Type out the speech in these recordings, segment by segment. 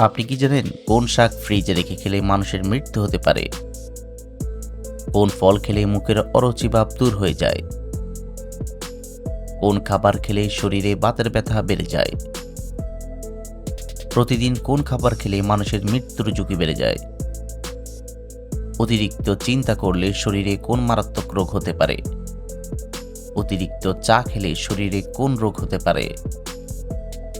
আপনি কি জানেন কোন শাক ফ্রিজে রেখে খেলে মানুষের মৃত্যু হতে পারে? কোন ফল খেলে মুখের অরুচি ভাব দূর হয়ে যায়? কোন খাবার খেলে শরীরে বাতের ব্যথা বেড়ে যায়? প্রতিদিন কোন খাবার খেলে মানুষের মৃত্যুর ঝুঁকি বেড়ে যায়? অতিরিক্ত চিন্তা করলে শরীরে কোন মারাত্মক রোগ হতে পারে? অতিরিক্ত চা খেলে শরীরে কোন রোগ হতে পারে?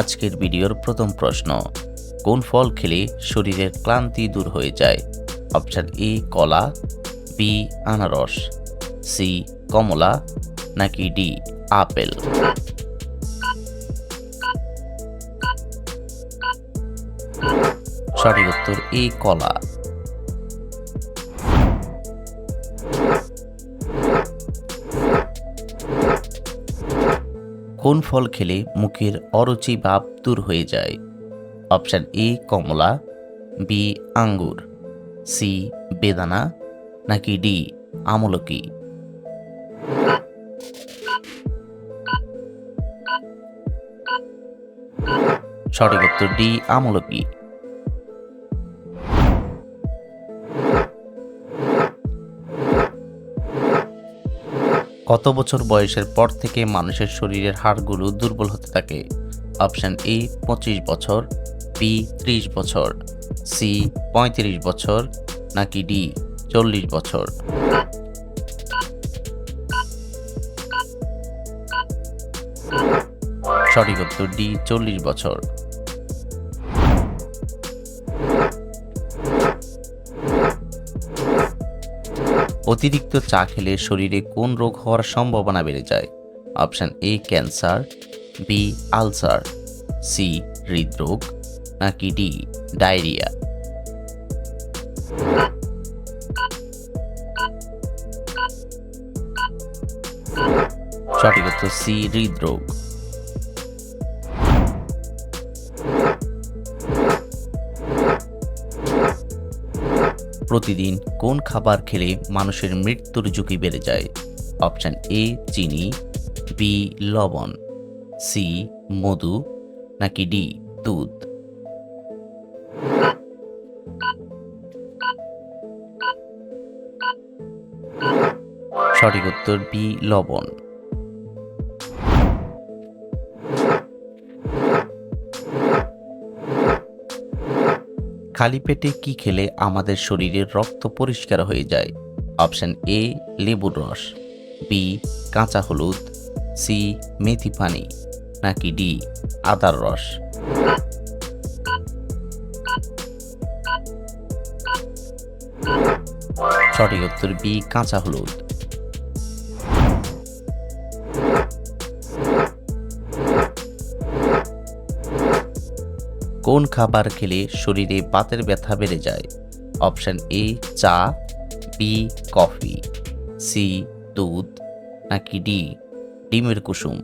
আজকের ভিডিওর প্রথম প্রশ্ন। কোন ফল খেলে শরীরের ক্লান্তি দূর হয়ে যায়? অপশান এ, কলা, বি, আনারস, সি, কমলা, নাকি ডি, আপেল। সঠিক উত্তর এ, কলা। কোন ফল খেলে মুখের অরুচি ভাব দূর হয়ে যায়? অপশান এ, কমলা, বি, আঙ্গুর, সি, বেদানা, নাকি ডি, আমলকি? সঠিক উত্তর ডি, আমলকি। কত বছর বয়সের পর থেকে মানুষের শরীরের হাড়গুলো দুর্বল হতে থাকে? অপশান এ, পঁচিশ বছর, বি, ত্রিশ বছর, সি, পঁয়ত্রিশ বছর, নাকি ডি, চল্লিশ বছর? সঠিক উত্তর ডি, চল্লিশ বছর। অতিরিক্ত চা খেলে শরীরে কোন রোগ হওয়ার সম্ভাবনা বেড়ে যায়? Option A, cancer, B, ulcer, C, হৃদরোগ, নাকি ডি, ডায়রিয়া। সঠিক উত্তর সি, হৃদরোগ। প্রতিদিন কোন খাবার খেলে মানুষের মৃত্যুর ঝুঁকি বেড়ে যায়? অপশান এ, চিনি, বি, লবণ, সি, মধু, নাকি ডি, দুধ? সঠিক উত্তর বি, লবণ। খালি পেটে কি খেলে আমাদের শরীরের রক্ত পরিষ্কার হয়ে যায়? অপশান এ, লেবুর রস। বি, কাঁচা হলুদ। সি, মেথি পানি। নাকি ডি, আদার রস। সঠিক উত্তর বি, কাঁচা হলুদ। কোন খাবার খেলে শরীরে বাতের ব্যথা বেড়ে যায়? অপশান এ, চা, বি, কফি, সি, দুধ, নাকি ডি, ডিমের কুসুম?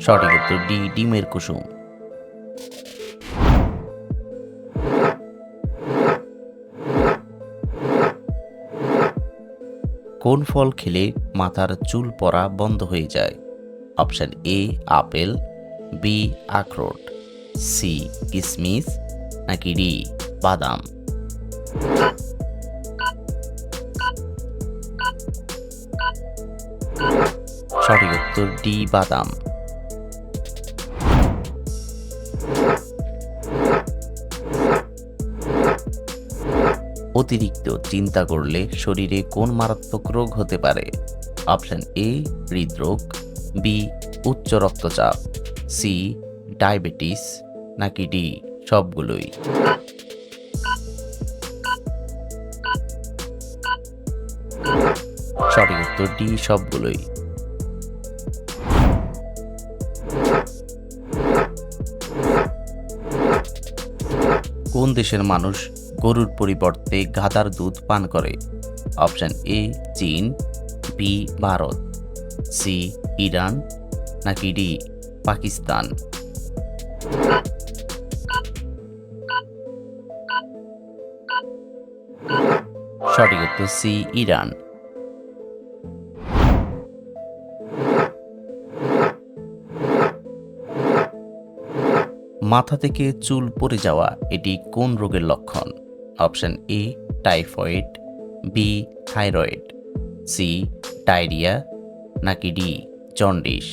সঠিক উত্তর ডি, ডিমের কুসুম। কোন ফল খেলে মাথার চুল পরা বন্ধ হয়ে যায়? অপশান এ, আপেল, বি, আখরোট, সি, কিসমিস, নাকি ডি, বাদাম? সঠিক উত্তর ডি, বাদাম। অতিরিক্ত চিন্তা করলে শরীরে কোন মারাত্মক রোগ হতে পারে? অপশন এ, হৃদরোগ, বি, উচ্চ রক্তচাপ, সি, ডায়াবেটিস, নাকি ডি, সবগুলোই। সঠিক উত্তর ডি, সবগুলোই। কোন দেশের মানুষ গরুর পরিবর্তে গাধার দুধ পান করে। অপশান এ, চীন, বি, ভারত, সি, ইরান, নাকি ডি, পাকিস্তান। সঠিক উত্তর সি, ইরান। মাথা থেকে চুল পড়ে যাওয়া, এটি কোন রোগের লক্ষণ? Option A, typhoid, B, thyroid, C, diarrhoea, নাকি ডি, জন্ডিস।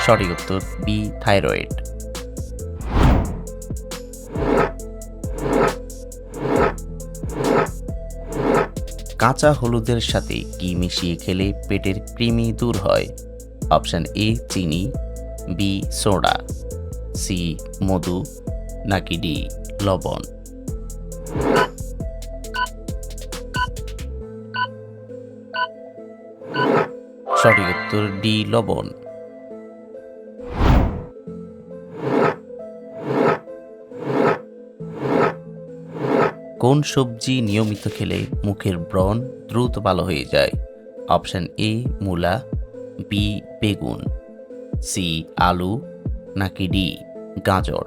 সঠিক উত্তর, বি, থাইরয়েড। কাঁচা হলুদের সাথে কি মিশিয়ে খেলে পেটের কৃমি দূর হয়? অপশান এ, চিনি বি সোডা, সি মধু, নাকি ডি লবণ। সঠিক উত্তর ডি লবণ। কোন সবজি নিয়মিত খেলে মুখের ব্রণ দ্রুত ভালো হয়ে যায়? অপশান এ, মূলা, বি, বেগুন। সি আলু নাকি ডি গাজর?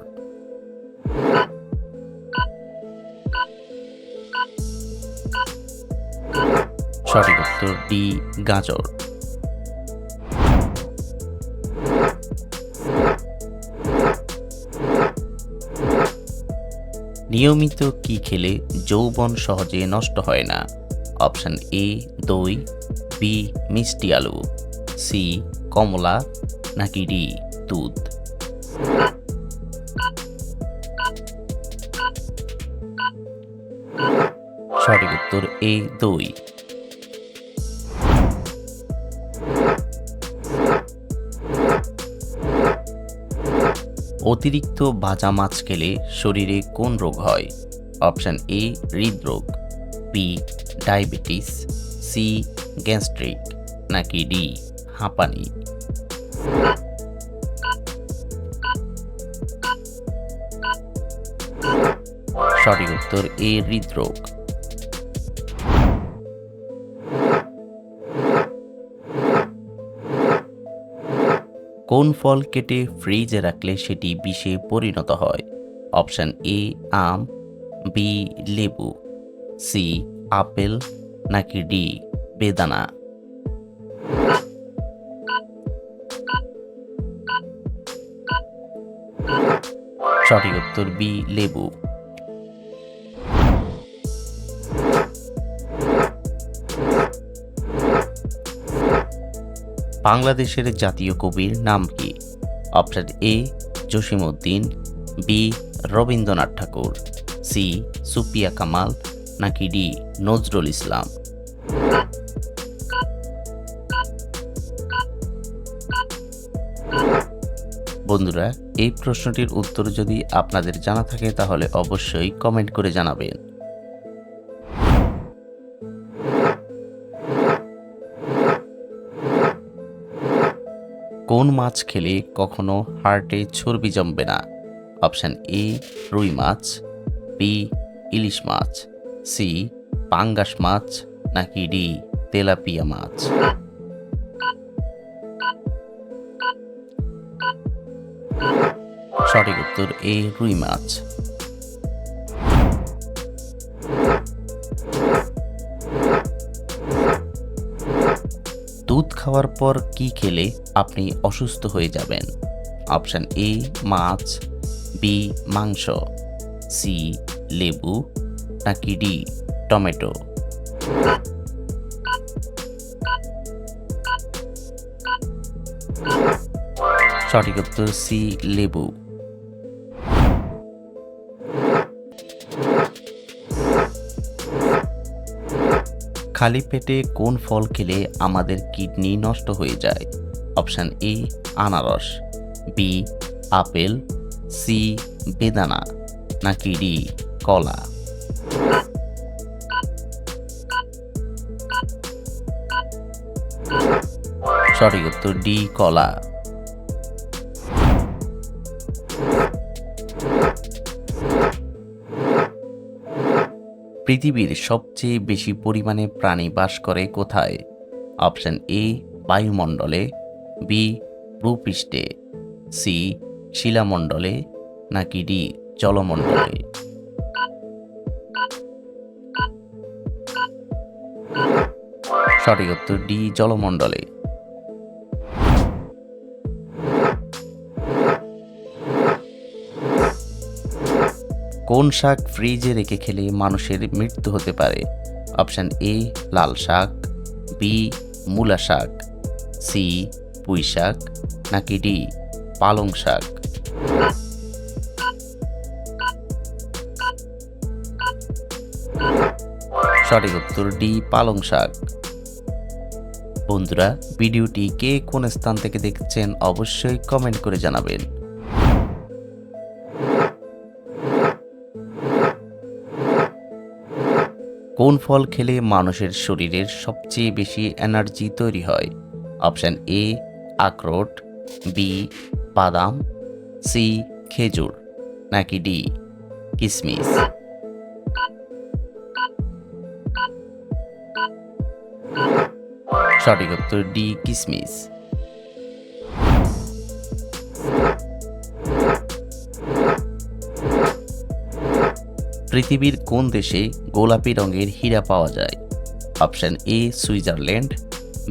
সঠিক উত্তর ডি গাজর। নিয়মিত কি খেলে যৌবন সহজে নষ্ট হয় না? অপশান এ, দই, বি, মিষ্টি আলু, সি, কমলা নাকি ডি দুধ? সঠিক উত্তর এ দই। অতিরিক্ত ভাজা মাছ খেলে শরীরে কোন রোগ হয়? অপশান এ, হৃদরোগ, বি, ডায়াবেটিস, সি, গ্যাস্ট্রিক, নাকি ডি, হাঁপানি? সঠিক উত্তর, এ হৃদরোগ। কোন ফল কেটে ফ্রিজে রাখলে সেটি বিষে পরিণত হয়? অপশান এ, আম, বি, লেবু, সি, আপেল, নাকি ডি, বেদানা? সঠিক উত্তর বি, লেবু। বাংলাদেশের জাতীয় কবির নাম কি? Option A, Jasimuddin, B, Rabindranath Thakur, C, Sufia Kamal, নাকি ডি, নজরুল ইসলাম? বন্ধুরা এই প্রশ্নটির উত্তর যদি আপনাদের জানা থাকে, তাহলে অবশ্যই কমেন্ট করে জানাবেন। কোন মাছ খেলে কখনো হার্টে চর্বি জমবে না? অপশান এ রুই মাছ বি ইলিশ মাছ সি পাঙ্গাস মাছ, নাকি ডি তেলাপিয়া মাছ? সঠিক উত্তর এ রুই মাছ। দুধ খাওয়ার পর কি খেলে আপনি অসুস্থ হয়ে যাবেন? অপশান এ, মাছ, বি, মাংস, সি, লেবু, নাকি ডি, টমেটো। সঠিক উত্তর, সি, লেবু। খালি পেটে কোন ফল খেলে আমাদের কিডনি নষ্ট হয়ে যায়? অপশান এ, আনারস। B apple. সি বেদানা। নাকি ডি কলা। সঠিক উত্তর ডি কলা। পৃথিবীর সবচেয়ে বেশি পরিমাণে প্রাণী বাস করে কোথায়? অপশন এ বায়ুমণ্ডলে বি ভূপৃষ্ঠে সি শিলামণ্ডলে, নাকি ডি জলমণ্ডলে? সঠিক উত্তর ডি জলমণ্ডলে। কোন শাক ফ্রিজে রেখে খেলে মানুষের মৃত্যু হতে পারে? অপশান এ, লাল শাক, বি, মূলা শাক, সি, পুঁই শাক, নাকি ডি, পালং শাক? সঠিক উত্তর ডি, পালং শাক। বন্ধুরা, ভিডিওটি কে কোন স্থান থেকে দেখছেন অবশ্যই কমেন্ট করে জানাবেন। কোন ফল খেলে মানুষের শরীরের সবচেয়ে বেশি এনার্জি তৈরি হয়? অপশান এ, আখরোট, বি, বাদাম, সি, খেজুর, নাকি ডি, কিসমিস? সঠিক উত্তর ডি, কিসমিস। পৃথিবীর কোন দেশে গোলাপি রঙের হীরা পাওয়া যায়? Option A, Switzerland,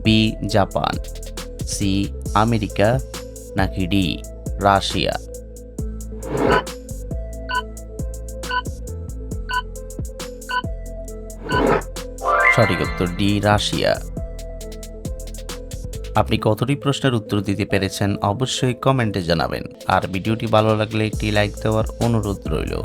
B, Japan, C, America, নাকি ডি, রাশিয়া? সঠিক উত্তর ডি, রাশিয়া। আপনি কতটি প্রশ্নের উত্তর দিতে পেরেছেন অবশ্যই কমেন্টে জানাবেন। আর ভিডিওটি ভালো লাগলে একটি লাইক দেওয়ার অনুরোধ রইল।